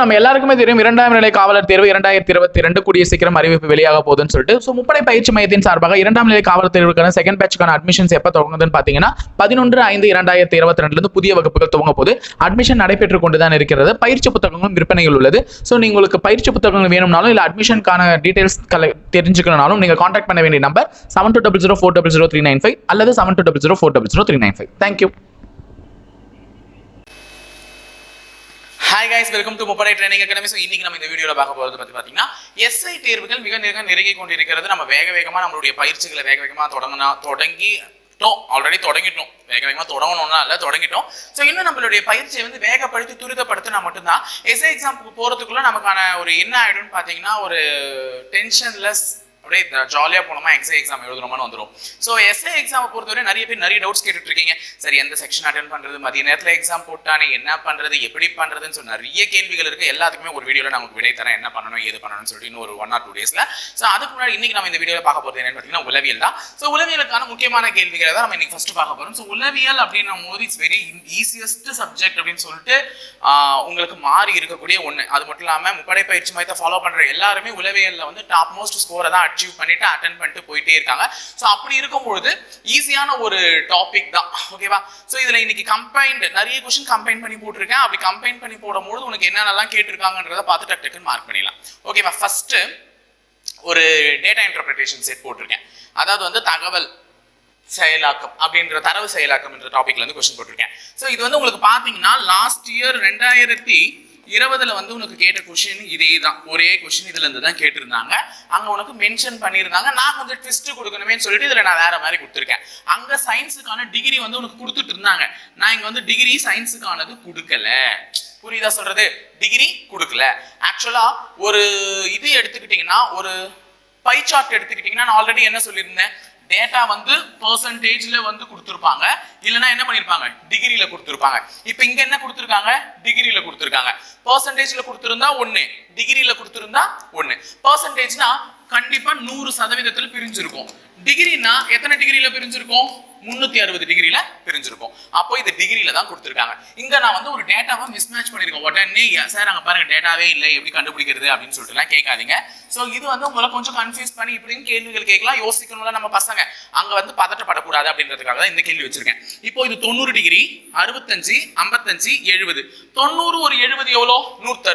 நம்ம எல்லாருக்குமே தெரியும் இரண்டாம் நிலை காவலர் தேர்வு இரண்டாயிரத்தி இருபத்தி ரெண்டு கூடிய சீக்கிரம் அறிவிப்பு வெளியாக போகுதுன்னு சொல்லிட்டு ஸோ முப்படை பயிற்சி மையத்தின் சார்பாக இரண்டாம் நிலை காவலர் தேர்வுக்கான செகண்ட் பேட்சுக்கான அட்மிஷன்ஸ் எப்போ தொடங்குதுன்னு பார்த்தீங்கன்னா பதினொன்று ஐந்து இரண்டாயிரத்தி இருபத்தி ரெண்டுலேருந்து புதிய வகுப்புகள் துவங்க போது அட்மிஷன் நடைபெற்று கொண்டு தான் இருக்கிறது. பயிற்சி புத்தகங்களும் விற்பனையில் உள்ளது. ஸோ நீங்கள் உங்களுக்கு பயிற்சி புத்தகங்கள் வேணும்னாலும் இல்லை அட்மிஷனுக்கான டீடைல்ஸ் கலை தெரிஞ்சுக்கணும்னாலும் நீங்கள் காண்டாக்ட் பண்ண வேண்டிய number seven two double zero four double zero three nine five அல்லது seven two double zero four double zero three nine five thank you hi guys welcome to Muppadai training academy so இன்னைக்கு நம்ம இந்த வீடியோவில் பார்க்க போகிறது பற்றி பார்த்தீங்கன்னா SI தேர்வுகள் மிக மிக நெருங்கி கொண்டிருக்கிறது. நம்ம வேக வேகமாக நம்மளுடைய பயிற்சிகளை வேக வேகமாக தொடங்கினா தொடங்கிட்டோம். ஆல்ரெடி தொடங்கிட்டோம். வேக வேகமாக தொடங்கணும்னா இல்லை தொடங்கிட்டோம். ஸோ இன்னும் நம்மளுடைய பயிற்சியை வந்து வேகப்படுத்தி துரிதப்படுத்தினா மட்டும்தான் எஸ்ஐ எக்ஸாமுக்கு போகிறதுக்குள்ள நமக்கான ஒரு என்ன ஆகிடும்னு பார்த்தீங்கன்னா ஒரு டென்ஷன்லெஸ் அப்படியே ஜாலியாக போனோமா எக்ஸை எக்ஸாம் எழுதுறோமான்னு வந்துடும் ஸோ எஸ்ஐ எக்ஸாமை பொறுத்தவரை நிறைய பேர் நிறைய டவுட்ஸ் கேட்டுட்டு இருக்கீங்க சரி எந்த செக்ஷன் அட்டன் பண்ணுறது மதிய நேரத்தில் எக்ஸாம் போட்டானே என்ன பண்ணுறது எப்படி பண்ணுறதுன்னு சொல்லி நிறைய கேள்விகள் இருக்குது எல்லாத்துக்குமே ஒரு வீடியோவில் நான் உங்களுக்கு விடை தரேன். என்ன பண்ணணும் ஏது பண்ணணும்னு சொல்லிட்டு இன்னும் ஒரு ஒன் ஆர் டூ டேஸில் ஸோ அதுக்கு முன்னாடி இன்னைக்கு நம்ம இந்த வீடியோவில் பார்க்க போகிறது என்னன்னு பார்த்தீங்கன்னா உளவியல் தான். ஸோ உளவியலுக்கான முக்கியமான கேள்விகளை தான் நம்ம இன்னைக்கு ஃபஸ்ட்டு பார்க்க போகிறோம் ஸோ உளவியல் அப்படின்னும் போது இட்ஸ் வெரி ஈஸியஸ்ட் சப்ஜெக்ட் அப்படின்னு சொல்லிட்டு உங்களுக்கு மாறி இருக்கக்கூடிய ஒன்று அது மட்டும் இல்லாமல் முப்படை பயிற்சி மையத்தை ஃபாலோ பண்ணுற எல்லாருமே உளவியலில் வந்து டாப் மோஸ்ட் ஸ்கோரை தான் அச்சீவ் பண்ணிட்டு அட்டன் பண்ணிட்டு போயிட்டே இருக்காங்க. ஸோ அப்படி இருக்கும்பொழுது ஈஸியான ஒரு டாபிக் தான். ஓகேவா ஸோ இதில் இன்னைக்கு கம்பைன்டு நிறைய கொஷின் கம்பைன் பண்ணி போட்டிருக்கேன். அப்படி கம்பைன் பண்ணி போடும்போது உனக்கு என்னென்னலாம் கேட்டிருக்காங்கன்றத பார்த்து டக்கு டக்குன்னு மார்க் பண்ணிடலாம். ஓகேவா ஃபர்ஸ்ட் ஒரு டேட்டா இன்டர்பிரிட்டேஷன் செட் போட்டிருக்கேன். அதாவது வந்து தகவல் செயலாக்கம் அப்படின்ற தரவு செயலாக்கம் என்ற டாபிக்ல இருந்து கொஸ்டின் போட்டிருக்கேன். ஸோ இது வந்து உங்களுக்கு பார்த்தீங்கன்னா லாஸ்ட் இயர் ரெண்டாயிரத்தி இருபதுல வந்து உனக்கு கேட்ட கொஷின் இதே தான் ஒரே கொஷின் இதுல இருந்து தான் கேட்டிருந்தாங்க. அங்க உனக்கு மென்ஷன் பண்ணியிருந்தாங்க. நான் கொஞ்சம் ட்விஸ்ட் கொடுக்கணுமே சொல்லிட்டு இதுல நான் வேற மாதிரி கொடுத்துருக்கேன். அங்க சயின்ஸுக்கான டிகிரி வந்து உனக்கு கொடுத்துட்டு இருந்தாங்க. நான் இங்க வந்து டிகிரி சயின்ஸுக்கானது கொடுக்கல. புரியுதா சொல்றது? டிகிரி கொடுக்கல. ஆக்சுவலா ஒரு இது எடுத்துக்கிட்டீங்கன்னா ஒரு பை சார்ட் எடுத்துக்கிட்டீங்கன்னா நான் ஆல்ரெடி என்ன சொல்லியிருந்தேன்? டேட்டா வந்து பர்சன்டேஜ்ல வந்து கொடுத்துருப்பாங்க. இல்லைன்னா என்ன பண்ணிருப்பாங்க? டிகிரியில கொடுத்துருப்பாங்க. இப்போ இங்க என்ன கொடுத்துருக்காங்க? டிகிரியில கொடுத்துருக்காங்க. பர்சன்டேஜ்ல கொடுத்துருந்தா ஒண்ணு. டிகிரியில கொடுத்துருந்தா ஒண்ணு. பர்சன்டேஜ்னா கண்டிப்பா நூறு சதவீதத்துல பிரிஞ்சிருக்கும். டிகிரினா எத்தனை டிகிரியில பிரிஞ்சிருக்கும்? முன்னூத்தி அறுபது டிகிரியில பிரிஞ்சிருக்கும். அப்போ இது டிகிரியில தான் கொடுத்துருக்காங்க. இங்க நான் வந்து ஒரு டேட்டாவை மிஸ் மேட்ச் பண்ணிருக்கேன் உடனே சார் அங்க பாருங்க டேட்டாவே இல்லை. எப்படி கண்டுபிடிக்கிறது? அப்படின்னு சொல்லிட்டு எல்லாம் கேட்காதீங்க. சோ இது வந்து உங்களை கொஞ்சம் கன்ஃபியூஸ் பண்ணி இப்படின்னு கேள்விகள் கேட்கலாம். யோசிக்கணும்ல நம்ம பசங்க. அங்க வந்து பதட்டப்படக்கூடாது அப்படின்றதுக்காக தான் இந்த கேள்வி வச்சிருக்கேன். இப்போ இது தொண்ணூறு டிகிரி அறுபத்தஞ்சு ஐம்பத்தஞ்சு எழுபது. தொண்ணூறு ஒரு எழுபது எவ்வளோ? நூத்தி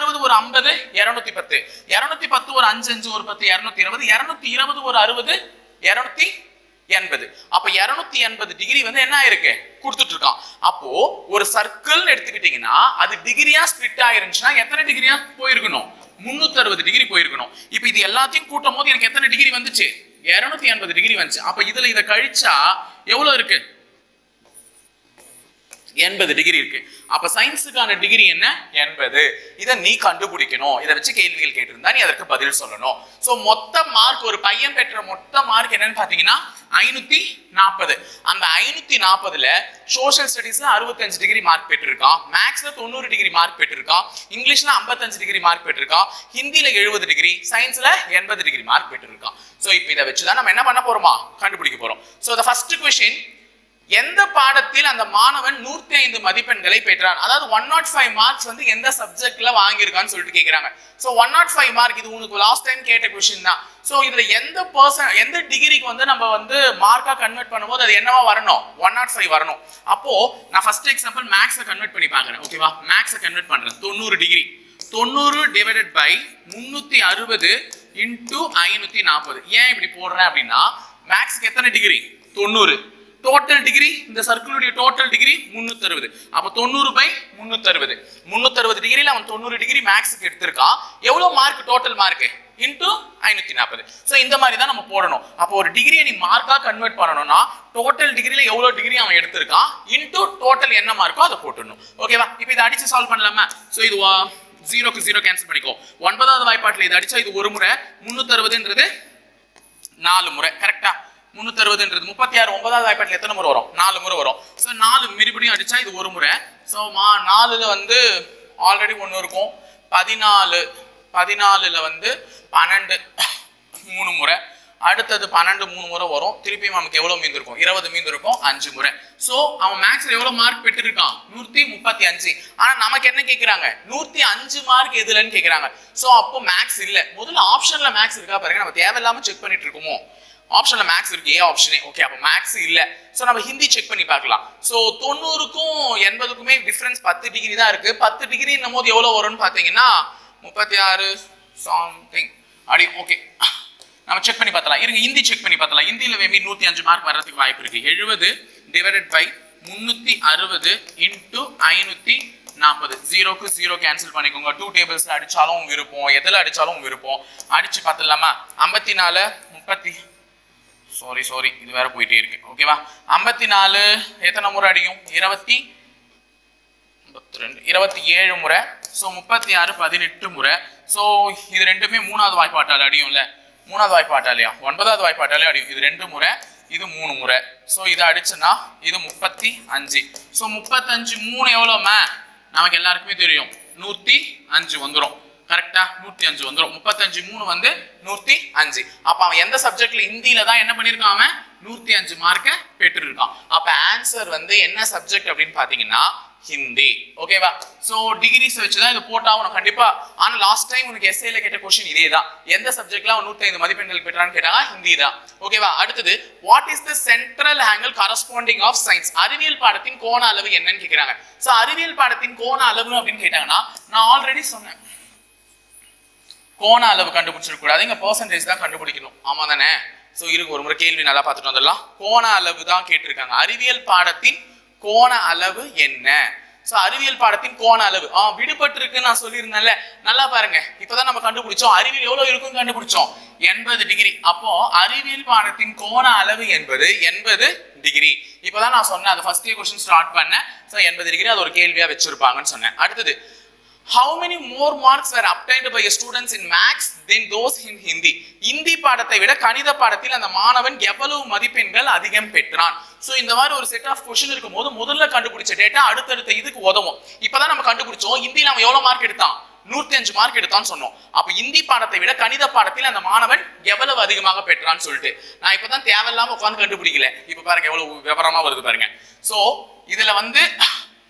அறுபது ஒரு ஐம்பது இருநூத்தி பத்து. இருநூத்தி பத்து ஒரு அஞ்சு அஞ்சு ஒரு பத்து இருநூத்தி இருபது. இருநூத்தி இருபது ஒரு அறுபது இருநூத்தி எண்பது. அப்ப இருநூத்தி எண்பது டிகிரி வந்து என்ன ஆயிருக்கு? கொடுத்துட்டு இருக்கான் அப்போ ஒரு சர்க்கிள்னு எடுத்துக்கிட்டீங்கன்னா அது டிகிரியா ஸ்பிளிட் ஆயிருந்துச்சுன்னா எத்தனை டிகிரியா போயிருக்கணும்? முன்னூத்தி அறுபது டிகிரி போயிருக்கணும். இப்போ இது எல்லாத்தையும் கூட்டும் போது எனக்கு எத்தனை டிகிரி வந்துச்சு? இருநூத்தி எண்பது டிகிரி வந்துச்சு. அப்ப இதுல இதை கழிச்சா எவ்வளவு இருக்கு? எண்பது டிகிரி இருக்கு. அப்ப சயின்ஸுக்கான டிகிரி என்ன? எண்பது. இதை நீ கண்டுபிடிக்கணும். இதை வச்சு கேள்விகள் கேட்டிருந்தா நீ அதற்கு பதில் சொல்லணும். ஸோ மொத்த மார்க் ஒரு பையன் பெற்ற மொத்த மார்க் என்னன்னு பாத்தீங்கன்னா ஐநூத்தி நாற்பது அந்த ஐநூத்தி நாற்பதுல சோஷியல் ஸ்டடீஸ்ல அறுபத்தஞ்சு டிகிரி மார்க் பெற்றிருக்கான். மேக்ஸ்ல தொண்ணூறு டிகிரி மார்க் பெற்றிருக்கான். இங்கிலீஷ்ல ஐம்பத்தஞ்சு டிகிரி மார்க் பெற்றிருக்கான். ஹிந்தியில எழுபது டிகிரி சயின்ஸ்ல எண்பது டிகிரி மார்க் பெற்றிருக்கான். ஸோ இப்போ இதை வச்சுதான் நம்ம என்ன பண்ண போறோமா? கண்டுபிடிக்க போறோம். ஸோ த ஃபர்ஸ்ட் கொஸ்டின் எந்த பாடத்தில் அந்த மாணவன் நூத்தி ஐந்து மதிப்பெண்களை பெற்றான்? அதாவது ஒன் நாட் ஃபைவ் மார்க்ஸ் வந்து எந்த சப்ஜெக்ட்ல வாங்கியிருக்கான்னு சொல்லிட்டு கேக்குறாங்க. So one not five mark இது உனக்கு லாஸ்ட் டைம் கேட்ட கொஸ்டின் தான். சோ இதுல எந்த பர்சன் எந்த டிகிரிக்கு வந்து நம்ம வந்து மார்க்கா கன்வெர்ட் பண்ணும்போது அது என்னவா வரணும்? ஒன் நாட் ஃபைவ் வரணும். அப்போ நான் ஃபர்ஸ்ட் எக்ஸாம்பிள் மேக்ஸை கன்வெர்ட் பண்ணி பார்க்குறேன் ஓகேவா மேக்ஸை கன்வெர்ட் பண்றேன். தொண்ணூறு டிகிரி தொண்ணூறு டிவைடட் பை முன்னூத்தி அறுபது இன்டூ ஐநூத்தி நாற்பது. ஏன் இப்படி போடுறேன் அப்படின்னா மேக்ஸ்க்கு எத்தனை டிகிரி தொண்ணூறு. டோட்டல் டிகிரி இந்த சர்க்கிளுடைய டோட்டல் டிகிரி முன்னூத்தி அறுபது அப்ப தொண்ணூறு பை முன்னூத்தி அறுபது முன்னூத்தி அறுபது டிகிரியில அவன் தொண்ணூறு டிகிரி மேக்ஸுக்கு எடுத்திருக்கான் எவ்வளவு மார்க் டோட்டல் மார்க் இன்டூ ஐநூத்தி நாற்பது ஸோ இந்த மாதிரி தான் நம்ம போடணும். அப்போ ஒரு டிகிரியை நீ மார்க்கா கன்வெர்ட் பண்ணணும்னா டோட்டல் டிகிரியில எவ்வளவு டிகிரி அவன் எடுத்திருக்கான் இன்டூ டோட்டல் என்ன மார்க்கோ அதை போட்டுடணும். ஓகேவா இப்போ இதை அடிச்சு சால்வ் பண்ணலாமா? ஸோ இது ஜீரோக்கு ஜீரோ கேன்சல் பண்ணிக்கோ. ஒன்பதாவது வாய்ப்பாட்டில் இது அடிச்சா இது ஒரு முறை முன்னூத்தி அறுபதுன்றது நாலு முறை. கரெக்டா முன்னூத்தி அறுபதுன்றது முப்பத்தி ஆறு ஒன்பதாவது வாய்ப்பாட்டில் எத்தனை முறை வரும்? நாலு முறை வரும். ஸோ நாலு மறுபடியும் அடிச்சா இது ஒரு முறை. ஸோ மா நாலுல வந்து ஆல்ரெடி ஒன்று இருக்கும். பதினாலு பதினாலுல வந்து பன்னெண்டு மூணு முறை. அடுத்தது பன்னெண்டு மூணு முறை வரும். திருப்பியும் நமக்கு எவ்வளோ மீந்து இருக்கும்? இருபது மீந்து இருக்கும். அஞ்சு முறை. ஸோ அவன் மேக்ஸில் எவ்வளோ மார்க் பெற்றிருக்கான்? நூற்றி முப்பத்தி அஞ்சு. ஆனால் நமக்கு என்ன கேட்குறாங்க நூற்றி அஞ்சு மார்க் எதுலன்னு கேட்குறாங்க ஸோ அப்போ மேக்ஸ் இல்லை. முதல்ல ஆப்ஷனில் மேக்ஸ் இருக்கா பாருங்க. நம்ம தேவையில்லாமல் செக் பண்ணிட்டு இருக்கோமோ? ஆப்ஷன்ல மேக்ஸ் இருக்கு. ஏ. ஆப்ஷனே ஓகே அப்போ மேக்ஸ் இல்ல. ஸோ நம்ம ஹிந்தி செக் பண்ணி பார்க்கலாம். ஸோ தொண்ணூறுக்கும் எண்பதுக்குமே டிஃபரன்ஸ் பத்து டிகிரி தான் இருக்கு. பத்து டிகிரி போது எவ்வளோ வரும்னு பார்த்தீங்கன்னா முப்பத்தி ஆறு சம்திங் அப்படி ஓகே நம்ம செக் பண்ணி பார்த்தலாம். இருங்க ஹிந்தி செக் பண்ணி பார்த்தலாம். ஹிந்தியில் மேபி நூற்றி அஞ்சு மார்க் வர்றதுக்கு வாய்ப்பு இருக்கு. எழுபது டிவைடட் பை முந்நூற்றி அறுபது இன்ட்டு ஐநூற்றி நாற்பது ஜீரோக்கு ஜீரோ கேன்சல் பண்ணிக்கோங்க. டூ டேபிள்ஸில் அடித்தாலும் உங்க விருப்பம். எதில் அடித்தாலும் உங்க விருப்பம். அடிச்சு பார்த்துடலாமா? ஐம்பத்தி நாலு முப்பத்தி சாரி சாரி இது வேற போயிட்டே இருக்கு. ஓகேவா ஐம்பத்தி நாலு எத்தனை முறை அடியும் இருபத்தி ஐம்பத்தி ரெண்டு இருபத்தி ஏழு முறை. ஸோ முப்பத்தி ஆறு பதினெட்டு முறை. ஸோ இது ரெண்டுமே மூணாவது வாய்ப்பாட்டால் அடியும்ல? மூணாவது வாய்ப்பாட்டாலையா? ஒன்பதாவது வாய்ப்பாட்டாலே அடியும். இது ரெண்டு முறை இது மூணு முறை. ஸோ இதை அடிச்சுன்னா இது முப்பத்தி அஞ்சு. ஸோ முப்பத்தஞ்சு மூணு எவ்வளோ மே நமக்கு எல்லாருக்குமே தெரியும். நூற்றி அஞ்சு வந்துடும் கரெக்டா நூத்தி அஞ்சு வந்துடும் முப்பத்தஞ்சு மூணு வந்து நூத்தி அஞ்சு. அப்ப அவன் எந்த சப்ஜெக்ட்ல ஹிந்தியில தான் என்ன பண்ணிருக்கான் அவன்? நூத்தி அஞ்சு மார்க்க பெற்றிருக்கான். அப்ப ஆன்சர் வந்து என்ன சப்ஜெக்ட் அப்படின்னு பாத்தீங்கன்னா ஹிந்தி. ஓகேவா சோ டிகிரிஸ் வச்சுதான் இது போட்டாகணும் கண்டிப்பா. ஆனா லாஸ்ட் டைம் உனக்கு எஸ்ஏல கேட்ட கொஸ்டின் இதே தான் எந்த சப்ஜெக்ட்ல அவன் நூத்தி ஐந்து மதிப்பெண்கள் பெற்றான்னு கேட்டாங்க ஹிந்தி தான் ஓகேவா அடுத்தது what is the central angle corresponding of science அறிவியல் பாடத்தின் கோண அளவு என்னன்னு கேக்குறாங்க. சோ அறிவியல் பாடத்தின் கோண அளவு அப்படின்னு கேட்டாங்கன்னா நான் ஆல்ரெடி சொன்னேன். கோண அளவு கண்டுபிடிச்சிடக்கூடாது இங்கே பர்சன்டேஜ் தான் கண்டுபிடிக்கணும். ஆமாம் தானே? ஸோ இருக்கு ஒரு முறை கேள்வி நல்லா பார்த்துட்டு வந்துடலாம். கோண அளவு தான் கேட்டிருக்காங்க. அறிவியல் பாடத்தின் கோண அளவு என்ன? ஸோ அறிவியல் பாடத்தின் கோண அளவு. ஆ விடுபட்டு இருக்குன்னு நான் சொல்லியிருந்தேன்ல. நல்லா பாருங்க. இப்போதான் நம்ம கண்டுபிடிச்சோம். அறிவியல் எவ்வளோ இருக்கும் கண்டுபிடிச்சோம். எண்பது டிகிரி அப்போ அறிவியல் பாடத்தின் கோண அளவு என்பது எண்பது டிகிரி இப்போதான் நான் சொன்னேன் அது ஃபர்ஸ்ட் கொஸ்டின் ஸ்டார்ட் பண்ணேன். ஸோ எண்பது டிகிரி அது ஒரு கேள்வியாக வச்சிருப்பாங்கன்னு சொன்னேன். அடுத்தது how many more marks were obtained by students in maths then those in Hindi Hindi பாடத்தை விட கணித பாடத்தில் அந்த மாணவன் எவ்வளவு மதிப்பெண்கள் அதிகம் பெற்றான்? ஸோ இந்த மாதிரி ஒரு செட் ஆஃப் கொஷின் இருக்கும்போது முதல்ல கண்டுபிடிச்ச டேட்டா அடுத்தடுத்த இதுக்கு உதவும். இப்போதான் நம்ம கண்டுபிடிச்சோம் இந்தியில் அவன் எவ்வளோ மார்க் எடுத்தான்? நூத்தி அஞ்சு மார்க் எடுத்தான்னு சொன்னோம். அப்ப இந்தி பாடத்தை விட கணித பாடத்தில் அந்த மாணவன் எவ்வளவு அதிகமாக பெற்றான்னு சொல்லிட்டு. நான் இப்பதான் தேவையில்லாம உட்காந்து கண்டுபிடிக்கல. இப்ப பாருங்க எவ்வளவு விவரமா வருது பாருங்க. சோ இதுல வந்து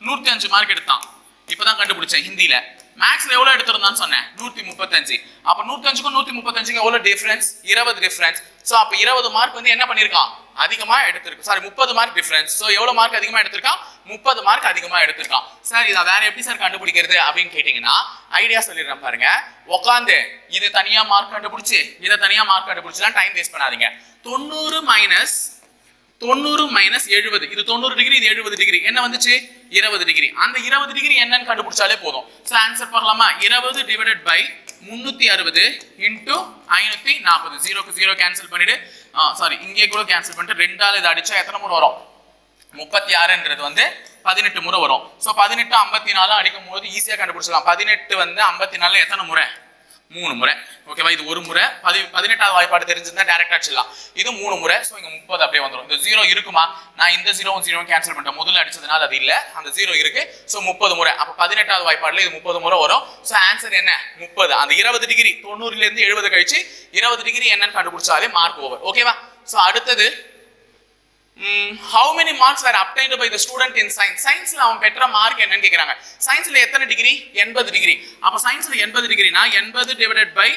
நூத்தி அஞ்சு மார்க் எடுத்தான். இப்பதான் கண்டுபிடிச்சேன் ஹிந்தியில. மேக்ஸ்ல எவ்வளவு எடுத்திருந்தான்னு சொன்னேன்? நூத்தி முப்பத்தஞ்சு. அப்ப நூத்தஞ்சுக்கும் நூத்தி முப்பத்தஞ்சுக்கும் எவ்வளவு டிஃபரன்ஸ் இருபது டிஃபரன்ஸ் சோ அப்ப இருபது மார்க் வந்து என்ன பண்ணிருக்கான்? அதிகமா எடுத்திருக்கு. சாரி முப்பது மார்க் டிஃபரன்ஸ் சோ எவ்வளவு மார்க் அதிகமா எடுத்திருக்கான்? முப்பது மார்க் அதிகமா எடுத்திருக்கான். சார் இதை வேற எப்படி சார் கண்டுபிடிக்கிறது அப்படின்னு கேட்டீங்கன்னா ஐடியா சொல்லிடுறேன் பாருங்க. உட்காந்து இது தனியா மார்க் கண்டுபிடிச்சு இதை தனியா மார்க் கண்டுபிடிச்சுலாம் டைம் வேஸ்ட் பண்ணாதீங்க. தொண்ணூறு மைனஸ் தொண்ணூறு மைனஸ் எழுபது. இது தொண்ணூறு டிகிரி இது எழுபது டிகிரி என்ன வந்துச்சு? இருபது டிகிரி அந்த இருபது டிகிரி என்னன்னு கண்டுபிடிச்சாலே போதும். ஸோ ஆன்சர் பார்க்கலாமா? இருபது டிவைடட் பை முந்நூற்றி அறுபது இன்டூ ஐநூற்றி நாற்பது. ஜீரோக்கு ஜீரோ கேன்சல் பண்ணிட்டு சாரி இங்கே கூட கேன்சல் பண்ணிட்டு ரெண்டால் இதை அடிச்சா எத்தனை முறை வரும்? முப்பத்தி ஆறுன்றது வந்து பதினெட்டு முறை வரும். ஸோ பதினெட்டு ஐம்பத்தி நாலு அடிக்கும் போது ஈஸியாக கண்டுபிடிச்சிடலாம். பதினெட்டு வந்து ஐம்பத்தி நாலுல எத்தனை முறை? மூணு முறை. ஓகேவா இது ஒரு முறை. பதி பதினெட்டாவது வாய்ப்பாடு தெரிஞ்சிருந்தா டேரக்டா அடிச்சிடலாம் இது மூணு முறை. ஸோ இங்க முப்பது அப்படியே வந்துடும் இந்த ஜீரோ இருக்குமா? நான் இந்த ஜீரோவும் ஜீரோவும் கேன்சல் பண்ணிட்டேன். முதல்ல அடிச்சதுனால அது இல்லை. அந்த ஜீரோ இருக்கு. ஸோ முப்பது முறை. அப்போ பதினெட்டாவது வாய்ப்பாடுல இது முப்பது முறை வரும். ஸோ ஆன்சர் என்ன? முப்பது. அந்த இருபது டிகிரி தொண்ணூறுல இருந்து எழுபது கழிச்சு இருபது டிகிரி என்னன்னு கண்டுபிடிச்சாலே மார்க் ஓவர் ஓகேவா ஸோ அடுத்தது how many marks were obtained by the student in science சயின்ஸில் அவன் பெற்ற மார்க் என்னன்னு கேட்குறாங்க சயின்ஸில் எத்தனை டிகிரி எண்பது டிகிரி அப்போ சயின்ஸில் எண்பது டிகிரினா எண்பது டிவைடட் பை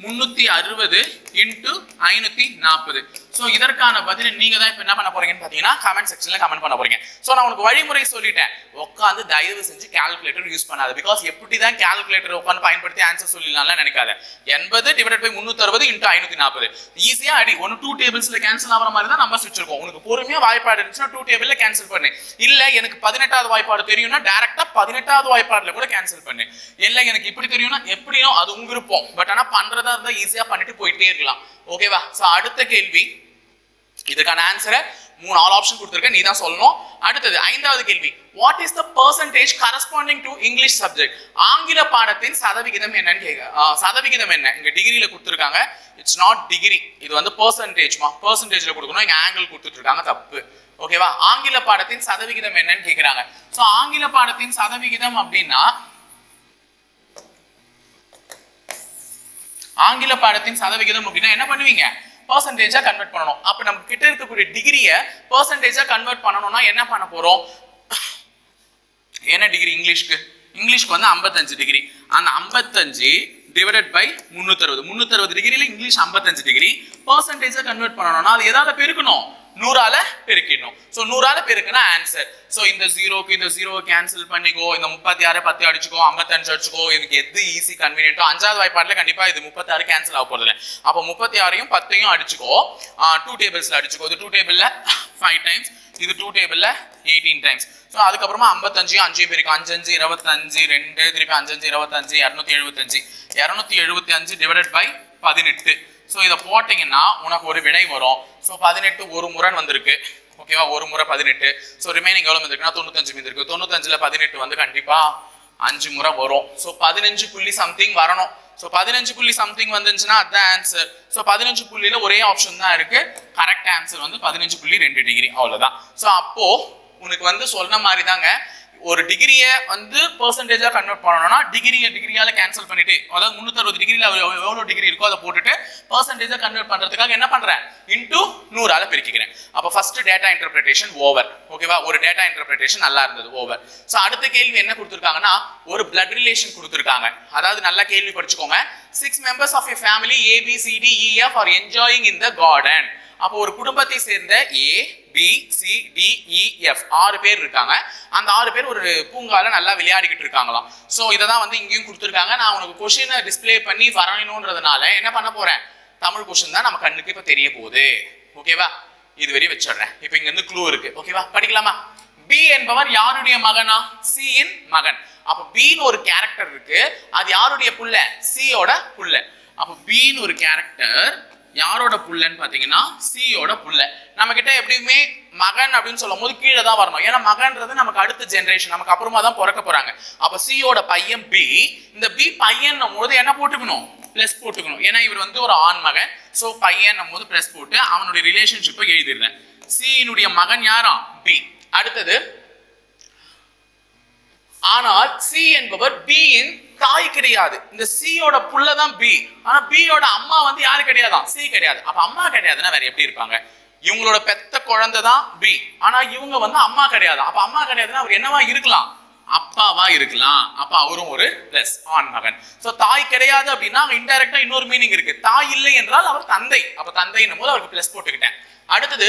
முந்நூற்றி அறுபது இன்ட்டு ஐநூற்றி நாற்பது. ஸோ இதற்கான பதில் நீங்க தான் இப்போ என்ன பண்ண போறீங்கன்னு பார்த்தீங்கன்னா கமெண்ட் செக்ஷன்ல கமெண்ட் பண்ண போறீங்க. ஸோ நான் உனக்கு வழிமுறை சொல்லிட்டேன். உட்காந்து தயவு செஞ்சு கால்குலேட்டர் யூஸ் பண்ணாது. பிகாஸ் எப்படி தான் கால்குலேட்டர் உட்காந்து பயன்படுத்தி ஆன்சர் சொல்லிடலாம்லாம் நினைக்காத. எண்பது டிவைட் பை முந்நூத்தி அறுபது இன்ட்டு ஐநூத்தி நாற்பது ஈஸியா அடி ஒன்று டூ டேபிள்ஸ்ல கேன்சல் ஆகிற மாதிரி தான் நம்பர்ஸ் வச்சிருக்கோம் உனக்கு பொறுமையா வாய்ப்பாடு இருந்துச்சுன்னா டூ டேபிள்ல கேன்சல் பண்ணு. இல்ல எனக்கு பதினெட்டாவது வாய்ப்பாடு தெரியும்னா டேரக்டா பதினெட்டாவது வாய்ப்பாடுல கூட கேன்சல் பண்ணு. இல்லை எனக்கு இப்படி தெரியும்னா எப்படியும் அது உங்க இருப்போம் பட் ஆனா பண்றதா இருந்தா ஈஸியா பண்ணிட்டு போயிட்டே இருக்கலாம். ஓகேவா ஸோ அடுத்த கேள்வி. இதுக்கான ஆன்சரை மூணு நாலு ஆப்ஷன் கொடுத்துருக்கேன். நீ தான் சொல்லணும். அடுத்தது ஐந்தாவது கேள்வி. What is the percentage corresponding to English subject ஆங்கில பாடத்தின் சதவிகிதம் என்னன்னு கேட்க சதவிகிதம் என்ன? இங்க டிகிரியில கொடுத்துருக்காங்க. இட்ஸ் நாட் டிகிரி இது வந்து பர்சன்டேஜ்மா பர்சன்டேஜ்ல கொடுக்கணும். இங்க ஆங்கிள் கொடுத்துட்டு இருக்காங்க தப்பு ஓகேவா ஆங்கில பாடத்தின் சதவிகிதம் என்னன்னு கேட்குறாங்க ஸோ ஆங்கில பாடத்தின் சதவிகிதம் அப்படின்னா ஆங்கில பாடத்தின் சதவிகிதம் அப்படின்னா என்ன பண்ணுவீங்க? பர்சன்டேஜாக கன்வெர்ட் பண்ணணும். அப்போ நம்ம கிட்ட இருக்கக்கூடிய டிகிரியை பர்சன்டேஜாக கன்வெர்ட் பண்ணணும்னா என்ன பண்ண போகிறோம் என்ன டிகிரி இங்கிலீஷ்க்கு? இங்கிலீஷ்க்கு வந்து 55 டிகிரி அந்த 55 டிவைடட் பை முந்நூற்றறுபது முந்நூற்றறுபது டிகிரியில் இங்கிலீஷ் 55 டிகிரி பர்சன்டேஜாக கன்வெர்ட் பண்ணணும்னா அது எதாவது பெருக்கணும். நூறால பெருக்கிடணும். ஸோ நூறால பெருக்குனா ஆன்சர் ஸோ இந்த ஜீரோக்கு இந்த ஜீரோவை கேன்சல் பண்ணிக்கோ. இந்த முப்பத்தி ஆறு பத்து அடிச்சுக்கோ ஐம்பத்தஞ்சு அடிச்சுக்கோ இதுக்கு எது ஈஸி கன்வீனியன்ட்டோ அஞ்சாவது வாய்ப்பாட்டில் கண்டிப்பாக இது முப்பத்தி ஆறு கேன்சல் ஆக போறதில்ல. அப்போ முப்பத்தி ஆறையும் பத்தையும் அடிச்சுக்கோ. டூ டேபிள்ஸில் அடிச்சுக்கோ. இது டூ டேபிளில் ஃபைவ் டைம்ஸ் இது டூ டேபிளில் எயிட்டீன் டைம்ஸ் ஸோ அதுக்கப்புறமா ஐம்பத்தஞ்சு அஞ்சு பேருக்கு. அஞ்சஞ்சு இருபத்தஞ்சு ரெண்டு திருப்பி அஞ்சஞ்சு இருபத்தஞ்சு இரநூத்தி எழுபத்தஞ்சு. இரநூத்தி எழுபத்தி அஞ்சு டிவைடட் பை பதினெட்டு. ஸோ இதை போட்டிங்கன்னா உனக்கு ஒரு விடை வரும். ஸோ பதினெட்டு ஒரு முறைன்னு வந்திருக்கு. ஓகேவா ஒரு முறை பதினெட்டு. ஸோ ரிமைனிங் எவ்வளோ வந்திருக்குன்னா தொண்ணூத்தஞ்சு மீது இருக்கு தொண்ணூத்தஞ்சில் பதினெட்டு வந்து கண்டிப்பாக அஞ்சு முறை வரும். ஸோ பதினஞ்சு புள்ளி சம்திங் வரணும். ஸோ பதினஞ்சு புள்ளி சம்திங் வந்துச்சுன்னா அதுதான் ஆன்சர் ஸோ பதினஞ்சு புள்ளியில் ஒரே ஆப்ஷன் தான் இருக்கு. கரெக்ட் ஆன்சர் வந்து பதினஞ்சு புள்ளி ரெண்டு டிகிரி அவ்வளோதான் ஸோ அப்போ உனக்கு வந்து சொன்ன மாதிரி தாங்க ஒரு டிகிரியை வந்து பர்சன்டேஜாக கன்வெர்ட் பண்ணணும்னா டிகிரியை டிகிரியால் கேன்சல் பண்ணிட்டு அதாவது முந்நூற்றறுபது டிகிரியில் எவ்வளோ டிகிரி இருக்கோ அதை போட்டுட்டு பர்சன்டேஜாக கன்வெர்ட் பண்ணுறதுக்காக என்ன பண்ணுறேன் இன்டூ நூறால் பெருக்கிக்கிறேன். அப்போ ஃபர்ஸ்ட் டேட்டா இன்டர்பிரிட்டேஷன் ஓவர் ஓகேவா ஒரு டேட்டா இன்டர்பிரிட்டேஷன் நல்லா இருந்தது ஓவர் ஸோ அடுத்த கேள்வி என்ன கொடுத்துருக்காங்கன்னா ஒரு பிளட் ரிலேஷன் கொடுத்துருக்காங்க. அதாவது நல்லா கேள்வி படிச்சுக்கோங்க. Six members of a family ABCDEF are enjoying in the garden அப்போ ஒரு குடும்பத்தை சேர்ந்த A B C D E F ஆறு பேர் இருக்காங்க. அந்த ஆறு பேர் ஒரு பூங்கால நல்லா விளையாடிக்கிட்டு இருக்காங்களாம். ஸோ இதை தான் வந்து இங்கேயும் கொடுத்துருக்காங்க. நான் உனக்கு கொஷினை டிஸ்ப்ளே பண்ணி வரணுன்றதுனால என்ன பண்ண போறேன்? தமிழ் கொஷின் தான் நம்ம கண்ணுக்கு இப்போ தெரிய போகுது. ஓகேவா இது வரையும் வச்சிடுறேன். இப்போ இங்க இருந்து க்ளூ இருக்கு ஓகேவா படிக்கலாமா? பி என்பவர் யாருடைய மகனா? சி இன் மகன். அப்ப பின்னு ஒரு கேரக்டர் இருக்கு. அது யாருடைய புள்ள? சியோட புள்ள. அப்ப பின்னு ஒரு கேரக்டர் யாரோட புள்ளன்னு பார்த்தீங்கன்னா சியோட புள்ள. நம்ம கிட்ட எப்படியுமே மகன் அப்படின்னு சொல்லும் போது கீழே தான் வரணும். ஏன்னா மகன்றது நமக்கு அடுத்த ஜென்ரேஷன் நமக்கு அப்புறமா தான் பிறக்க போறாங்க. அப்போ சியோட பையன் பி இந்த பி பையன் போது என்ன போட்டுக்கணும்? பிளஸ் போட்டுக்கணும். ஏன்னா இவர் வந்து ஒரு ஆண் மகன். ஸோ பையன் போது பிளஸ் போட்டு அவனுடைய ரிலேஷன்ஷிப்பை எழுதிடுறேன். சியினுடைய மகன் யாராம் பி அடுத்தது ஆனால் சி என்பவர் பியின் இன் தாய் கிடையாது. இந்த சியோட புள்ள தான் பி ஆனா பியோட அம்மா வந்து யாரு கிடையாதான் சி கிடையாது. அப்ப அம்மா கிடையாதுன்னா வேற எப்படி இருப்பாங்க? இவங்களோட பெத்த குழந்தை தான் பி ஆனா இவங்க வந்து அம்மா கிடையாது. அப்ப அம்மா கிடையாதுன்னா அவர் என்னவா இருக்கலாம்? அப்பாவா இருக்கலாம். அப்ப அவரும் ஒரு பிளஸ் ஆண் மகன். சோ தாய் கிடையாது அப்படின்னா இன்டெரக்டா இன்னொரு மீனிங் இருக்கு. தாய் இல்லை என்றால் அவர் தந்தை. அப்ப தந்தைன்னும் போது அவருக்கு பிளஸ் போட்டுக்கிட்டேன். அடுத்தது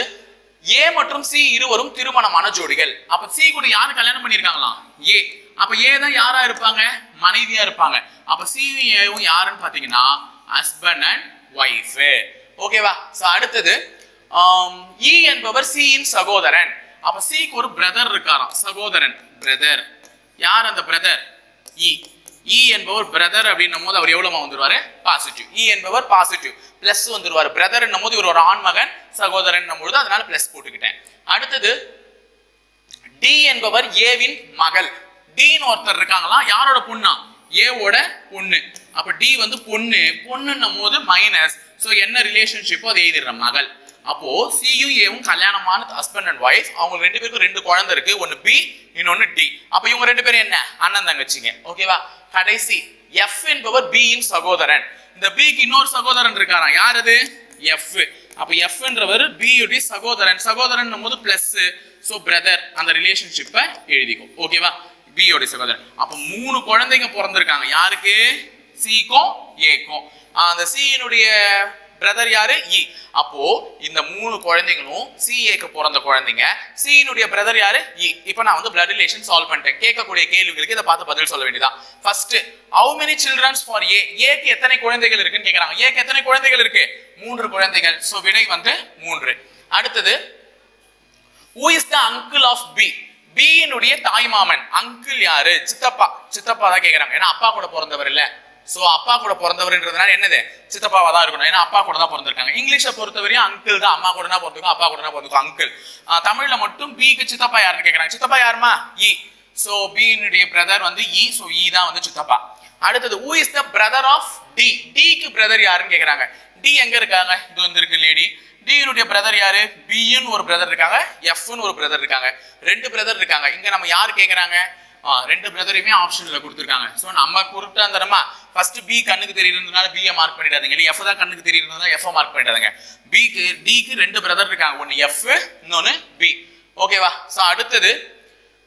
ஏ மற்றும் சி இருவரும் திருமணமான ஜோடிகள். அப்ப சி கூட யாரு கல்யாணம் பண்ணிருக்காங்களாம் ஏ அப்ப ஏ தான் யாரா இருப்பாங்க? மனைவியா இருப்பாங்க. அப்ப சி யாருன்னு பாத்தீங்கன்னா ஹஸ்பண்ட் அண்ட் ஒய்ஃப் ஓகேவா சோ அடுத்தது இ என்பவர் சியின் இன் சகோதரன். அப்ப சிக்கு ஒரு பிரதர் இருக்காராம். சகோதரன் பிரதர் யார் அந்த பிரதர் இ இ என்பவர் பிரதர் அப்படின்னும் போது அவர் எவ்வளவு வந்துருவாரு? பாசிட்டிவ் இ e என்பவர் பாசிட்டிவ் பிளஸ் வந்துருவாரு. பிரதர் போது இவர் ஒரு ஆண் மகன் சகோதரன் பொழுது அதனால பிளஸ் போட்டுக்கிட்டேன். அடுத்தது டி என்பவர் ஏவின் மகள். டின்னு ஒருத்தர் இருக்காங்களா யாரோட பொண்ணா? ஏவோட பொண்ணு. அப்ப டி வந்து பொண்ணு. பொண்ணுன்னும் போது மைனஸ் ஸோ என்ன ரிலேஷன்ஷிப்போ அதை எழுதிடுற மகள். அப்போ சியும் ஏவும் கல்யாணமான ஹஸ்பண்ட் அண்ட் ஒய்ஃப் அவங்க ரெண்டு பேருக்கும் ரெண்டு குழந்தை இருக்கு. ஒன்னு பி இன்னொன்னு டி அப்ப இவங்க ரெண்டு பேரும் என்ன? அண்ணன் தங்கச்சிங்க. ஓகேவா கடைசி எஃப் என்பவர் பியின் இன் சகோதரன். இந்த பிக்கு இன்னொரு சகோதரன் இருக்காராம். யார் அது? எஃப் அப்ப எஃப்ன்றவர் பி சகோதரன் சகோதரன். போது பிளஸ் ஸோ பிரதர் அந்த ரிலேஷன்ஷிப்பை எழுதிக்கும் ஓகேவா பியோடைய சகோதரன் அப்போ மூணு குழந்தைங்க பிறந்திருக்காங்க. யாருக்கு? சிக்கும் ஏக்கும் அந்த சியினுடைய பிரதர் யாரு? இ அப்போ இந்த மூணு குழந்தைங்களும் சிஏக்கு பிறந்த குழந்தைங்க. சியினுடைய பிரதர் யாரு? இ இப்போ நான் வந்து பிளட் ரிலேஷன் சால்வ் பண்ணிட்டேன். கேட்கக்கூடிய கேள்விகளுக்கு இதை பார்த்து பதில் சொல்ல வேண்டியதான் first how many childrens for A ஏக்கு எத்தனை குழந்தைகள் இருக்குன்னு கேட்குறாங்க ஏக்கு எத்தனை குழந்தைகள் இருக்கு? மூன்று குழந்தைகள். ஸோ விடை வந்து மூன்று. அடுத்தது who is the uncle of B பியினுடைய தாய்மாமன் அங்கிள் யாரு? சித்தப்பா. சித்தப்பா தான் கேக்குறாங்க. ஏன்னா அப்பா கூட பிறந்தவர் இல்ல. சோ அப்பா கூட பிறந்தவர்ன்றதுனால என்னது? சித்தப்பாவா தான் இருக்கணும். ஏன்னா அப்பா கூட தான் பிறந்திருக்காங்க. இங்கிலீஷை பொறுத்தவரையும் அங்கிள் தான். அம்மா கூட தான் பிறந்திருக்கும். அப்பா கூட தான் பிறந்திருக்கும். அங்கிள் தமிழ்ல மட்டும் பிக்கு சித்தப்பா யாருன்னு கேக்குறாங்க. சித்தப்பா யாருமா இ e. சோ பியினுடைய பிரதர் வந்து இ சோ இ தான் வந்து சித்தப்பா. அடுத்தது who is the brother of D டிக்கு பிரதர் யாருன்னு கேக்குறாங்க. டி எங்க இருக்காங்க? இது வந்து இருக்கு லேடி டியினுடைய பிரதர் யாரு? பின்னு ஒரு பிரதர் இருக்காங்க. எஃப்னு ஒரு பிரதர் இருக்காங்க. ரெண்டு பிரதர் இருக்காங்க. இங்க நம்ம யார் கேட்கறாங்க ரெண்டு பிரதரையுமே ஆப்ஷன்ல கொடுத்துருக்காங்க. ஸோ நம்ம குறிப்பிட்ட தரமா ஃபர்ஸ்ட் பி கண்ணுக்கு தெரியுறதுனால பிஏ மார்க் பண்ணிடாதீங்க. இல்லை எஃப் தான் கண்ணுக்கு தெரியுறதுனால எஃப் மார்க் பண்ணிடாதீங்க. பிக்கு டிக்கு ரெண்டு பிரதர் இருக்காங்க. ஒன்று எஃப் இன்னொன்று பி ஓகேவா ஸோ அடுத்தது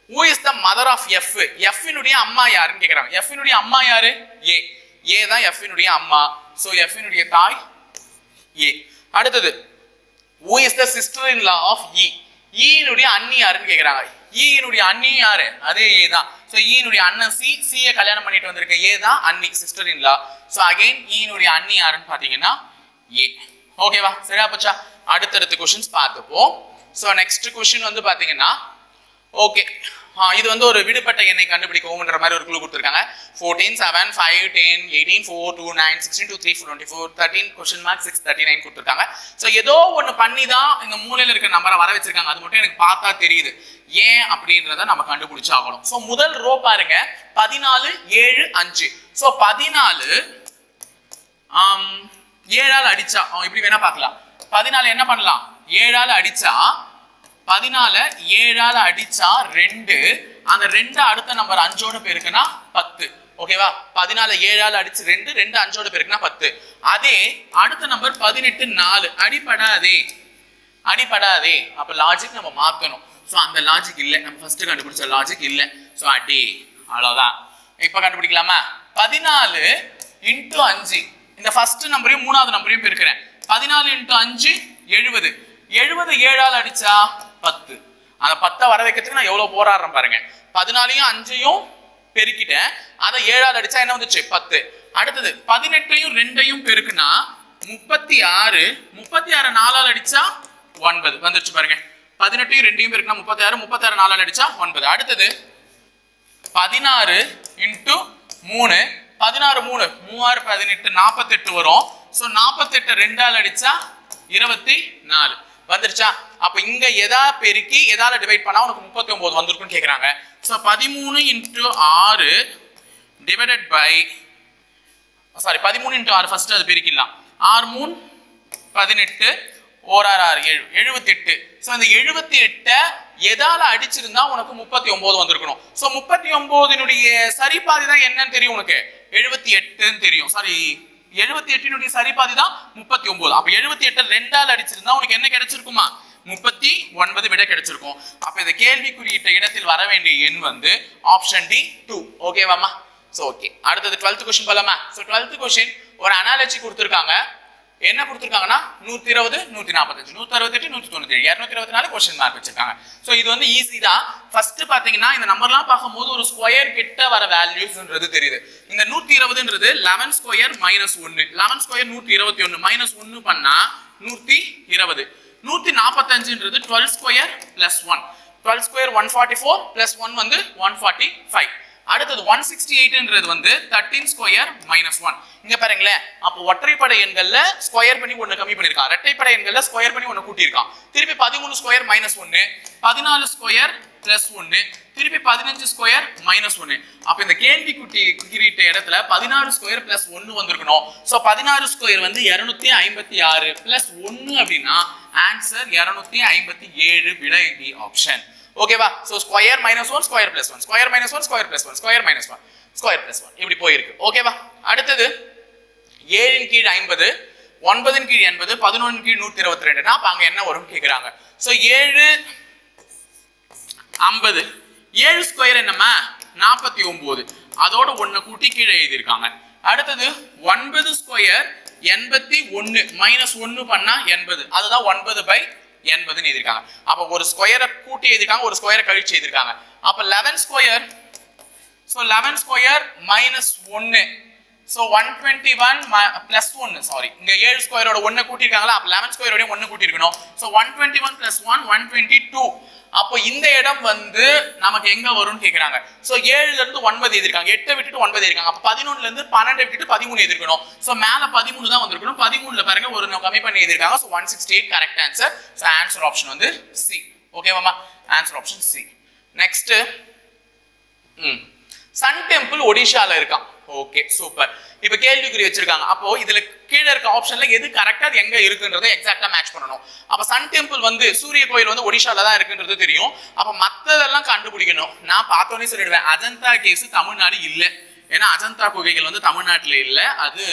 who is the mother of F எஃப்னுடைய அம்மா யாருன்னு கேட்குறாங்க எஃப்னுடைய அம்மா யாரு? ஏ ஏ தான் எஃப்னுடைய அம்மா. ஸோ எஃப்னுடைய தாய் ஏ அடுத்தது who is the sister in law of E ஈனுடைய அண்ணி யாருன்னு கேட்குறாங்க ஈனுடைய e அண்ணி யாரு? அதே ஏ தான். ஸோ ஈனுடைய அண்ணன் சி சியை கல்யாணம் பண்ணிட்டு வந்திருக்க ஏ தான் அண்ணி sister in law so again ஈனுடைய அண்ணி யாருன்னு பார்த்தீங்கன்னா ஏ ஓகேவா சரியா போச்சா? அடுத்தடுத்த கொஷின்ஸ் பார்த்துப்போம். ஸோ நெக்ஸ்ட் கொஷின் வந்து பார்த்தீங்கன்னா ஓகே இது வந்து ஒரு விடுபட்ட எண்ணை கண்டுபிடிக்கவும்ன்ற மாதிரி ஒரு குழு கொடுத்துருக்காங்க. Fourteen seven five ten eighteen four two nine sixteen two three four twenty four thirteen question mark six thirty nine கொடுத்துருக்காங்க. ஸோ ஏதோ ஒன்று பண்ணி தான் இந்த மூலையில் இருக்கிற நம்பரை வர வச்சிருக்காங்க. அது மட்டும் எனக்கு பார்த்தா தெரியுது. ஏன் அப்படின்றத நம்ம கண்டுபிடிச்சாகணும். ஸோ முதல் ரோ பாருங்க. பதினாலு ஏழு அஞ்சு. ஸோ பதினாலு ஏழால் அடிச்சா அவன் இப்படி வேணா பார்க்கலாம். பதினாலு என்ன பண்ணலாம்? ஏழால் அடிச்சா பதினால ஏழால அடிச்சா ரெண்டு. அந்த ரெண்டு அடுத்த நம்பர் அஞ்சோட பேருக்குன்னா பத்து. ஓகேவா பதினால ஏழால அடிச்சு ரெண்டு ரெண்டு அஞ்சோட பேருக்குன்னா பத்து. அதே அடுத்த நம்பர் பதினெட்டு நாலு. அடிப்படாதே அடிப்படாதே அப்ப லாஜிக் நம்ம மாத்தணும். ஸோ அந்த லாஜிக் இல்லை. நம்ம ஃபர்ஸ்ட் கண்டுபிடிச்ச லாஜிக் இல்லை. ஸோ அடி. அவ்வளோதான் இப்போ கண்டுபிடிக்கலாமா? பதினாலு இன்ட்டு அஞ்சு. இந்த ஃபர்ஸ்ட் நம்பரையும் மூணாவது நம்பரையும் இருக்கிறேன் பதினாலு இன்ட்டு அஞ்சு எழுபது. எழுபது ஏழால் அடிச்சா பத்து. அந்த பத்தை வர வைக்கிறதுக்கு நான் எவ்வளவு போராடுறேன் பாருங்க. பதினாலையும் அஞ்சையும் பெருக்கிட்டேன். அதை ஏழால் அடிச்சா என்ன வந்துச்சு? பத்து. அடுத்தது பதினெட்டையும் ரெண்டையும் பெருக்குனா முப்பத்தி ஆறு முப்பத்தி ஆறு நாலால் அடிச்சா ஒன்பது. வந்துருச்சு பாருங்க. பதினெட்டையும் ரெண்டையும் பெருக்குனா முப்பத்தி ஆறு முப்பத்தி ஆறு நாலால் அடிச்சா ஒன்பது. அடுத்தது பதினாறு இன்ட்டு மூணு. பதினாறு மூணு. மூவாறு பதினெட்டு நாற்பத்தெட்டு வரும். ஸோ நாற்பத்தெட்டு ரெண்டால் அடிச்சா இருபத்தி நாலு. வந்துருச்சா? அப்ப இங்க எதா பெருக்கி எதால டிவைட் பண்ணா உனக்கு முப்பத்தி ஒன்பது வந்திருக்குன்னு கேக்குறாங்க. ஸோ பதிமூணு இன்ட்டு ஆறு டிவைடட் பை சாரி பதிமூணு இன்ட்டு ஆறு ஃபர்ஸ்ட் அது பெருக்கிடலாம். ஆறு மூணு பதினெட்டு ஓராறு ஆறு ஏழு எழுபத்தெட்டு ஸோ அந்த எழுபத்தி எட்டை எதால அடிச்சிருந்தா உனக்கு முப்பத்தி ஒன்பது வந்திருக்கணும். ஸோ முப்பத்தி ஒன்பதுனுடைய சரிபாதி தான் என்னன்னு தெரியும் உனக்கு? எழுபத்தி எட்டுன்னு தெரியும். சாரி எழுபத்தி எட்டினுடைய சரிபாதி தான் முப்பத்தி ஒன்பது. அப்ப எழுபத்தி எட்டு ரெண்டால் அடிச்சிருந்தா உனக்கு என்ன கிடைச்சிருக்குமா? முப்பத்தி ஒன்பது விட கிடைச்சிருக்கும். அப்ப இந்த கேள்விக்குறியிட்ட இடத்தில் வர வேண்டிய எண் வந்து ஆப்ஷன் டி டூ ஓகேவாமா ஸோ ஓகே அடுத்தது டுவெல்த் கொஸ்டின் போலாமா? ஸோ டுவெல்த் கொஸ்டின் ஒரு அனாலஜி கொடுத்துருக்காங்க. என்ன கொடுத்துருக்காங்கன்னா? நூற்றி இருபது நூற்றி நாற்பத்தஞ்சு நூற்றி அறுபத்தெட்டு நூற்றி தொண்ணூத்தி ஏழு இரநூத்தி இருபத்தி நாலு கொஸ்டின் மார்க் வச்சிருக்காங்க. ஸோ இது வந்து ஈஸி தான். ஃபர்ஸ்ட் பார்த்தீங்கன்னா இந்த நம்பர்லாம் பார்க்கும்போது ஒரு ஸ்கொயர் கிட்ட வர வேல்யூஸ்ன்றது தெரியுது. இந்த நூற்றி இருபதுன்றது லெவன் ஸ்கொயர் மைனஸ் ஒன்று லெவன் ஸ்கொயர் நூற்றி இருபத்தி ஒன்று மைனஸ் ஒன்று பண்ணால் நூற்றி இருபது நூற்றி நாற்பத்தஞ்சுன்றது twelve square plus one twelve square one forty four plus one வந்து ஒன் ஃபார்ட்டி ஃபைவ் அடுத்தது ஒன் சிக்ஸ்டி எயிட்ன்றது வந்து தேர்ட்டீன் ஸ்கொயர் மைனஸ் ஒன் இங்க பாருங்களேன். அப்போ ஒற்றைப்படை எண்கள்ல ஸ்கொயர் பண்ணி ஒன்று கம்மி பண்ணிருக்கான் இரட்டைப்படை எண்கள்ல ஸ்கொயர் பண்ணி ஒன்று கூட்டியிருக்கான். திருப்பி பதிமூணு ஸ்கொயர் மைனஸ் ஒன்னு பதினாலு ஸ்கொயர் பிளஸ் ஒன்னு திருப்பி பதினஞ்சு ஸ்கொயர் மைனஸ் ஒன்னு அப்ப இந்த கேள்வி குட்டி குறியிட்ட இடத்துல பதினாறு ஸ்கொயர் பிளஸ் ஒன்னு வந்திருக்கணும். சோ பதினாறு ஸ்கொயர் வந்து இருநூத்தி ஐம்பத்தி ஆறு பிளஸ் ஒன்னு அப்படின்னா ஆன்சர் இருநூத்தி ஐம்பத்தி ஏழு விடை ஆப்ஷன் ஓகேவா so square minus one square plus one square minus one square plus one square minus one square plus one இப்படி போயிருக்கு. ஓகேவா அடுத்தது ஏழின் கீழ் ஐம்பது ஒன்பதின் கீழ் எண்பது பதினொன்று கீழ் நூற்றி இருபத்தி ரெண்டுனா அப்போ அங்கே என்ன வரும்னு கேட்குறாங்க ஸோ ஏழு ஐம்பது. ஏழு ஸ்கொயர் என்னம்மா? நாற்பத்தி ஒம்பது அதோட ஒன்று கூட்டி கீழே எழுதியிருக்காங்க. அடுத்தது ஒன்பது ஸ்கொயர் எண்பத்தி ஒன்று மைனஸ் ஒன்று பண்ணால் எண்பது. அதுதான் ஒன்பது பை என்பதுன்னு எழுதியிருக்காங்க அப்போ ஒரு ஸ்கொயரை கூட்டி எழுதிருக்காங்க ஒரு ஸ்கொயரை கழிச்சு எழுதிருக்காங்க அப்போ eleven square so eleven square minus ஒன்று so one twenty one plus ஒன்று சாரி இங்க ஏழு ஸ்கொயரோட ஒன்று கூட்டியிருக்காங்களா? அப்போ லெவன் ஸ்கொயரோட ஒன்று கூட்டியிருக்கணும். So one twenty one plus one one twenty two அப்போ இந்த இடம் வந்து நமக்கு எங்க வரும்னு கேக்குறாங்க. ஸோ ஏழுல இருந்து ஒன்பது எழுதிருக்காங்க எட்டை விட்டுட்டு ஒன்பது எழுதிருக்காங்க அப்போ பதினொன்னுல இருந்து பன்னெண்டை விட்டுட்டு பதிமூணு எழுதிருக்கணும் ஸோ மேல பதிமூணு தான் வந்திருக்கணும். பதிமூணுல பாருங்க ஒரு கம்மி பண்ணி எழுதிருக்காங்க so one sixty eight correct answer so answer option வந்து சி ஓகேவாமா ஆன்சர் ஆப்ஷன் சி நெக்ஸ்ட் ம். சன் டெம்பிள் ஒடிஷால இருக்கான் ஓகே சூப்பர் இப்போ கேள்விக்குறி வச்சிருக்காங்க. அப்போ இதுல கீழே இருக்க ஆப்ஷன்ல எது கரெக்டா அது எங்க இருக்குன்றதை எக்ஸாக்டா மேட்ச் பண்ணணும். அப்ப சன் டெம்பிள் வந்து சூரிய கோயில் வந்து ஒடிஷால தான் இருக்குன்றது தெரியும். அப்ப மத்ததெல்லாம் கண்டுபிடிக்கணும். நான் பார்த்தோன்னே சொல்லிடுவேன். அஜந்தா கேஸ் தமிழ்நாடு இல்ல. ஏன்னா அஜந்தா குகைகள் வந்து தமிழ்நாட்டுல இல்ல. அது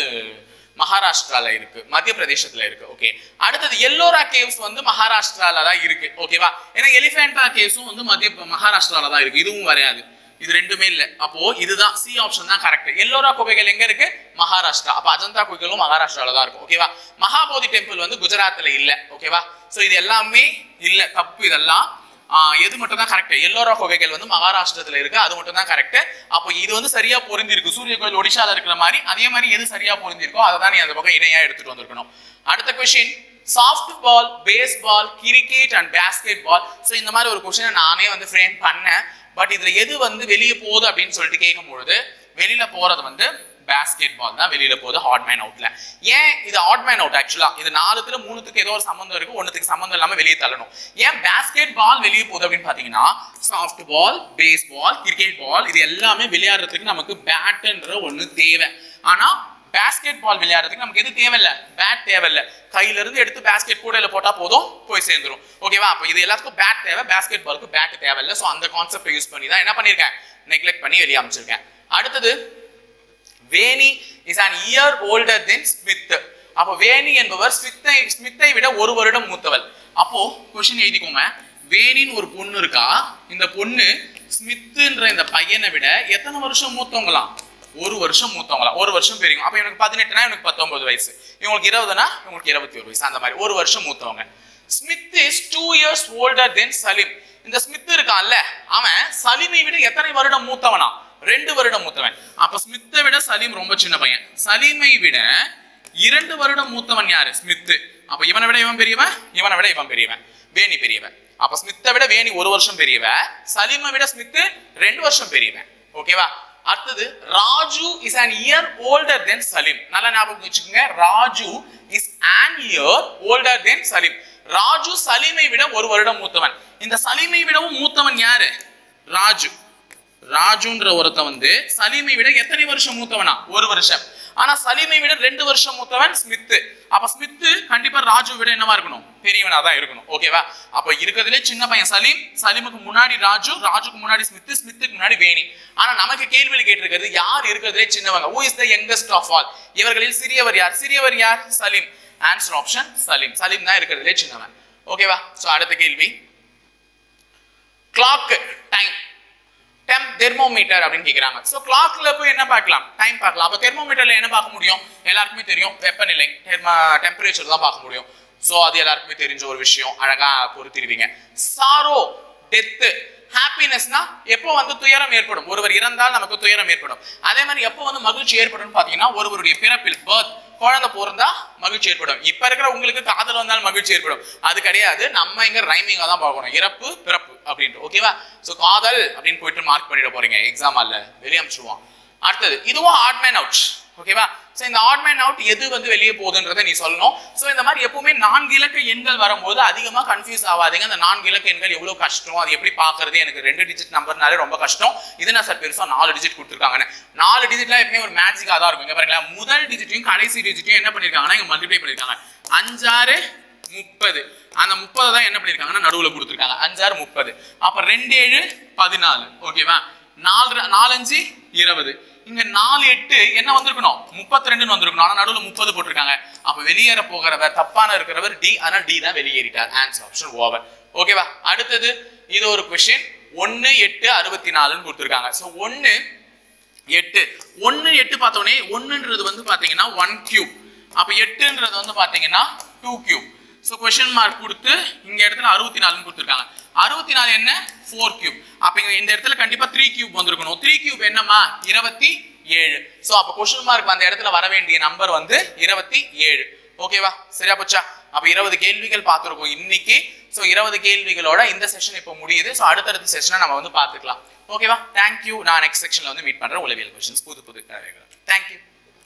மகாராஷ்டிரால இருக்கு. மத்திய பிரதேசத்துல இருக்கு. ஓகே அடுத்தது எல்லோரா கேவ்ஸ் வந்து மகாராஷ்டிரால தான் இருக்கு. ஓகேவா ஏன்னா எலிஃபென்டா கேவ்ஸும் வந்து மத்திய மகாராஷ்டிரால தான் இருக்கு. இதுவும் வரையாது. இது ரெண்டுமே இல்லை. அப்போ இதுதான் சி ஆப்ஷன் தான் கரெக்ட் எல்லோரா குகைகள் எங்க இருக்கு? மகாராஷ்டிரா. அப்ப அஜந்தா குகைகளும் மகாராஷ்டிரால தான் இருக்கும். ஓகேவா மகாபோதி டெம்பிள் வந்து குஜராத்ல இல்ல. ஓகேவா சோ இது எல்லாமே இல்ல. தப்பு இதெல்லாம். எது மட்டும் தான் கரெக்ட் எல்லோரா குகைகள் வந்து மகாராஷ்டிரத்துல இருக்கு. அது மட்டும் தான் கரெக்ட் அப்போ இது வந்து சரியா பொருந்திருக்கு. சூரிய கோயில் ஒடிசால இருக்கிற மாதிரி அதே மாதிரி எது சரியா பொருந்திருக்கோ அதை தான் நீ அந்த பக்கம் இணையா எடுத்துட்டு வந்திருக்கணும். அடுத்த question softball baseball cricket and basketball so இந்த மாதிரி ஒரு கொஸ்டினை நானே வந்து ஃப்ரேம் பண்ணேன். பட் இதுல எது வந்து வெளியே போகுது அப்படின்னு சொல்லிட்டு கேட்கும் பொழுது வெளியில போறது வந்து பேஸ்கெட் பால் தான். வெளியில போகுது ஹாட் மேன் அவுட்ல ஏன் இது ஹாட் மேன் அவுட் ஆக்சுவலா இது நாலுத்துல மூணுத்துக்கு ஏதோ ஒரு சம்மந்தம் இருக்கு ஒன்றுத்துக்கு சம்மந்தம் இல்லாம வெளியே தள்ளணும். ஏன் பேஸ்கெட் பால் வெளியே போகுது அப்படின்னு பாத்தீங்கன்னா softball baseball cricket ball இது எல்லாமே விளையாடுறதுக்கு நமக்கு பேட்டுன்ற ஒண்ணு தேவை. ஆனா பேஸ்கெட் பால் விளையாடுறதுக்கு நமக்கு எது தேவையில்ல? பேட் தேவையில்ல. கையில இருந்து எடுத்து பேஸ்கெட் கூடையில போட்டா போதும் போய் சேர்ந்துரும். ஓகேவா அப்ப இது எல்லாத்துக்கும் பேட் தேவை பேஸ்கெட் பாலுக்கு பேட் தேவையில்ல. ஸோ அந்த கான்செப்ட் யூஸ் பண்ணி தான் என்ன பண்ணிருக்கேன்? நெக்லெக்ட் பண்ணி வெளியே அமைச்சிருக்கேன். அடுத்தது Veni is an year older then Smith அப்போ வேணி என்பவர் ஸ்மித்தை ஸ்மித்தை விட ஒரு வருடம் மூத்தவள். அப்போ கொஸ்டின் எழுதிக்கோங்க. வேணின்னு ஒரு பொண்ணு இருக்கா? இந்த பொண்ணு ஸ்மித்துன்ற இந்த பையனை விட எத்தனை வருஷம் மூத்தவங்களாம்? ஒரு வருஷம் மூத்தவங்களா? ஒரு வருஷம் பெரியவங்க. அப்போ எனக்கு பதினெட்டுனா எனக்கு பத்தொன்பது வயசு. இவங்களுக்கு இருபதுனா இவங்களுக்கு இருபத்தி ஒரு வயசு. அந்த மாதிரி ஒரு வருஷம் மூத்தவங்க. Smith is two years older then Salim இந்த ஸ்மித் இருக்கான்ல அவன் சலீமை விட எத்தனை வருடம் மூத்தவனா? ரெண்டு வருடம் மூத்தவன். அப்ப ஸ்மித்தை விட சலீம் ரொம்ப சின்ன பையன். சலீமை விட இரண்டு வருடம் மூத்தவன் யாரு? ஸ்மித்து. அப்ப இவனை விட இவன் பெரியவன்? இவனை விட இவன் பெரியவன். வேணி பெரியவன். அப்ப ஸ்மித்தை விட வேணி ஒரு வருஷம் பெரியவன். சலீமை விட ஸ்மித்து ரெண்டு வருஷம் பெரியவன். ஓகேவா? அடுத்தது Raju is an year older then Salim நல்லா ஞாபகம் வச்சுக்கோங்க. Raju is an year older then Salim Raju சலீமை விட ஒரு வருடம் மூத்தவன். இந்த சலீமை விடவும் மூத்தவன் யாரு? ராஜு. ராஜுன்ற ஒருத்தன் வந்து சலீமை விட எத்தனை வருஷம் மூத்தவனா? ஒரு வருஷம். ஆனா சலீமை விட ரெண்டு வருஷம் மூத்தவன் ஸ்மித் அப்ப ஸ்மித் கண்டிப்பா ராஜு விட என்னவா இருக்கணும்? பெரியவனா தான் இருக்கணும். ஓகேவா அப்ப இருக்கிறதுலே சின்ன பையன் சலீம் சலீமுக்கு முன்னாடி ராஜு ராஜுக்கு முன்னாடி ஸ்மித் ஸ்மித்துக்கு முன்னாடி வேணி. ஆனா நமக்கு கேள்வியில் கேட்டிருக்கிறது யார் இருக்கிறதுலே சின்னவங்க? Who is the youngest of all இவர்களில் சிறியவர் யார்? சிறியவர் யார்? Salim. Answer option Salim. Salim தான் இருக்கிறதுலே சின்னவன். ஓகேவா சோ அடுத்த கேள்வி. கிளாக் டைம் டெம் தெர்மோமீட்டர் அப்படின்னு கேக்குறாங்க. ஸோ கிளாக்ல போய் என்ன பார்க்கலாம்? டைம் பார்க்கலாம். அப்போ தெர்மோமீட்டர்ல என்ன பார்க்க முடியும்? எல்லாருக்குமே தெரியும் வெப்பநிலை. டெம்பரேச்சர் தான் பார்க்க முடியும். சோ அது எல்லாருக்குமே தெரிஞ்ச ஒரு விஷயம். அழகா பொறுத்திருவீங்க சாரோ டெத்து ஹாப்பினஸ்னா எப்போ வந்து துயரம் ஏற்படும்? ஒருவர் இறந்தால் நமக்கு துயரம் ஏற்படும். அதே மாதிரி எப்போ வந்து மகிழ்ச்சி ஏற்படும் பாத்தீங்கன்னா ஒருவருடைய பிறப்பில் பர்த் குழந்தை பிறந்தா மகிழ்ச்சி ஏற்படும். இப்ப இருக்கிற உங்களுக்கு காதல் வந்தால் மகிழ்ச்சி ஏற்படும். அது கிடையாது. நம்ம இங்க ரைமிங்கா தான் பார்க்கணும். இறப்பு பிறப்பு அப்படின்ட்டு. ஓகேவா சோ காதல் அப்படின்னு போயிட்டு மார்க் பண்ணிட போறீங்க. எக்ஸாம் அல்ல வெளியே அமிச்சிருவோம் அடுத்தது இதுவும் ஆட் மேன் அவுட் ஓகேவா ஸோ இந்த ஆட் மேன் அவுட் எது வந்து வெளியே போகுதுன்றதை நீ சொல்லணும். ஸோ இந்த மாதிரி எப்பவுமே நான்கு இலக்க எண்கள் வரும்போது அதிகமாக கன்ஃபியூஸ் ஆகாதீங்க. அந்த நான்கு இலக்க எண்கள் எவ்வளோ கஷ்டம் அது எப்படி பார்க்கறது? எனக்கு ரெண்டு டிஜிட் நம்பர்னாலே ரொம்ப கஷ்டம். இது நான் சார் பெருசாக நாலு டிஜிட் கொடுத்துருக்காங்கன்னு. நாலு டிஜிட்லாம் எப்பவுமே ஒரு மேஜிக்காக தான் இருக்கும். இங்கே பாருங்களேன் முதல் டிஜிட்டையும் கடைசி டிஜிட்டையும் என்ன பண்ணியிருக்காங்கன்னா இங்கே மல்டிப்ளை பண்ணியிருக்காங்க அஞ்சாறு முப்பது. அந்த முப்பது தான் என்ன பண்ணியிருக்காங்கன்னா நடுவில் கொடுத்துருக்காங்க. அஞ்சாறு முப்பது. அப்போ ரெண்டு ஏழு பதினாலு. ஓகேவா நாலு நாலஞ்சு இருபது. இங்க நாலு எட்டு என்ன வந்திருக்கணும்? முப்பத்தி ரெண்டுன்னு வந்திருக்கணும். ஆனா நடுவில் முப்பது போட்டிருக்காங்க. அப்ப வெளியேற போகிறவர் தப்பான இருக்கிறவர் டி ஆனா டி தான் வெளியேறிட்டார். ஆன்சர் ஆப்ஷன் ஓவர் ஓகேவா அடுத்தது இது ஒரு கொஸ்டின் ஒன்னு எட்டு அறுபத்தி நாலுன்னு கொடுத்துருக்காங்க. ஸோ ஒன்னு எட்டு. ஒன்னு எட்டு பார்த்தோன்னே ஒன்னுன்றது வந்து பாத்தீங்கன்னா ஒன் கியூப் அப்ப எட்டுன்றது வந்து பாத்தீங்கன்னா two cube so question mark கொடுத்து இங்கே இடத்துல அறுபத்தி நாலுன்னு கொடுத்துருக்காங்க. அறுபத்தி நாலு என்ன? ஃபோர் கியூப் அப்போ இங்கே இந்த இடத்துல கண்டிப்பாக த்ரீ கியூப் வந்திருக்கணும். த்ரீ கியூப் என்னம்மா? இருபத்தி ஏழு. ஸோ அப்போ கொஷின் மார்க் அந்த இடத்துல வர வேண்டிய நம்பர் வந்து இருபத்தி ஏழு. ஓகேவா சரியா போச்சா? அப்போ இருபது கேள்விகள் பார்த்துருக்கோம் இன்னைக்கு. ஸோ இருபது கேள்விகளோட இந்த செஷன் இப்போ முடியுது. ஸோ அடுத்தடுத்த செஷனை நம்ம வந்து பார்த்துக்கலாம். ஓகேவா தேங்க்யூ நான் நெக்ஸ்ட் செக்ஷனில் வந்து மீட் பண்ணுறேன் உளவியல் கொஸ்டின்ஸ் புது புது தேங்க்யூ